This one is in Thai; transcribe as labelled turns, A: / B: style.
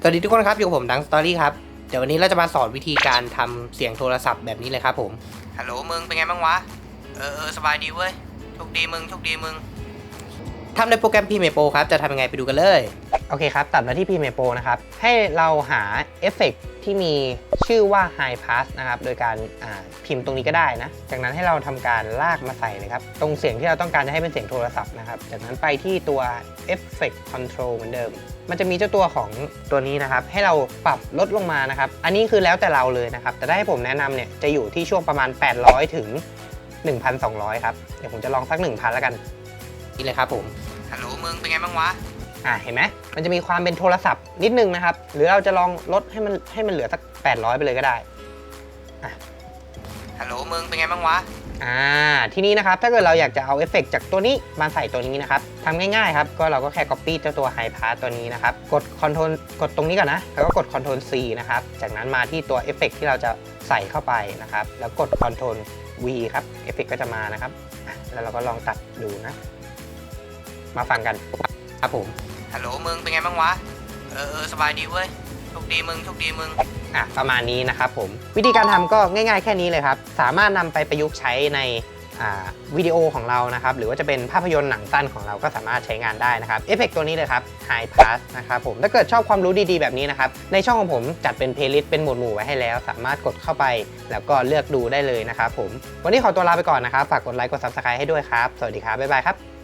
A: สวัสดีทุกคนครับ อยู่กับผมดังสตอรี่ครับ เดี๋ยววันนี้เราจะมาสอนวิธีการทำเสียงโทรศัพท์แบบนี้เลยครับผม ฮัลโหลมึงเป็นไงบ้างวะ เออเออสบายดีเว้ย โชคดีมึง โชคดีมึงทำในโปรแกรม Premiere Pro ครับ จะทำยังไงไปดูกันเลย โอเคครับ ตัดมาที่ Premiere Pro นะครับ ให้เราหาเอฟเฟกต์ที่มีชื่อว่า High Pass นะครับ โดยการพิมพ์ตรงนี้ก็ได้นะ จากนั้นให้เราทำการลากมาใส่เลยครับ ตรงเสียงที่เราต้องการจะให้เป็นเสียงโทรศัพท์นะครับ จากนั้นไปที่ตัว Effect Control เหมือนเดิม มันจะมีเจ้าตัวของตัวนี้นะครับ ให้เราปรับลดลงมานะครับ อันนี้คือแล้วแต่เราเลยนะครับ แต่ถ้าให้ผมแนะนำเนี่ย จะอยู่ที่ช่วงประมาณ 800 ถึง 1,200 ครับ เดี๋ยวผมจะลองสัก 1,000 แล้วกันนี่เลยครับผม ฮัลโหลมึงเป็นไงบ้างวะ อ่าเห็นไหมมันจะมีความเป็นโทรศัพท์นิดนึงนะครับ หรือเราจะลองลดให้มันให้มันเหลือสัก 800 ไปเลยก็ได้อะฮัลโหลมึงเป็นไงบ้างวะ อ่าทีนี้นะครับถ้าเกิดเราอยากจะเอาเอฟเฟกต์จากตัวนี้มาใส่ตัวนี้นะครับทำง่ายๆครับก็เราก็แค่ Copy เจ้าตัว High Pass ตัวนี้นะครับ กด Ctrl กดตรงนี้ก่อนนะ แล้วก็กด Ctrl C นะครับ จากนั้นมาที่ตัวเอฟเฟกต์ที่เราจะใส่เข้าไปนะครับ แล้วกด Ctrl V ครับเอฟเฟกต์ก็จะมานะครับอะแล้วเราก็ลองตัดดูนะ มาฟังกันครับผม ฮัลโหลมึงเป็นไงบ้างวะ เออเออสบายดีเว้ยโชคดีมึงโชคดีมึง อะประมาณนี้นะครับผม วิธีการทำก็ง่ายๆแค่นี้เลยครับ สามารถนำไปประยุกต์ใช้ในอ่าวิดีโอของเรานะครับ หรือว่าจะเป็นภาพยนตร์หนังสั้นของเราก็สามารถใช้งานได้นะครับเอฟเฟกตัวนี้เลยครับ High Pass นะครับผมถ้าเกิดชอบความรู้ดีๆแบบนี้นะครับ ในช่องของผมจัดเป็นเพลย์ลิสต์เป็นหมวดหมู่ไว้ให้แล้ว สามารถกดเข้าไปแล้วก็เลือกดูได้เลยนะครับผมวันนี้ขอตัวลาไปก่อนนะครับฝากกดไลค์กด Subscribe ให้ด้วยครับสวัสดีครับบ๊ายบายครับ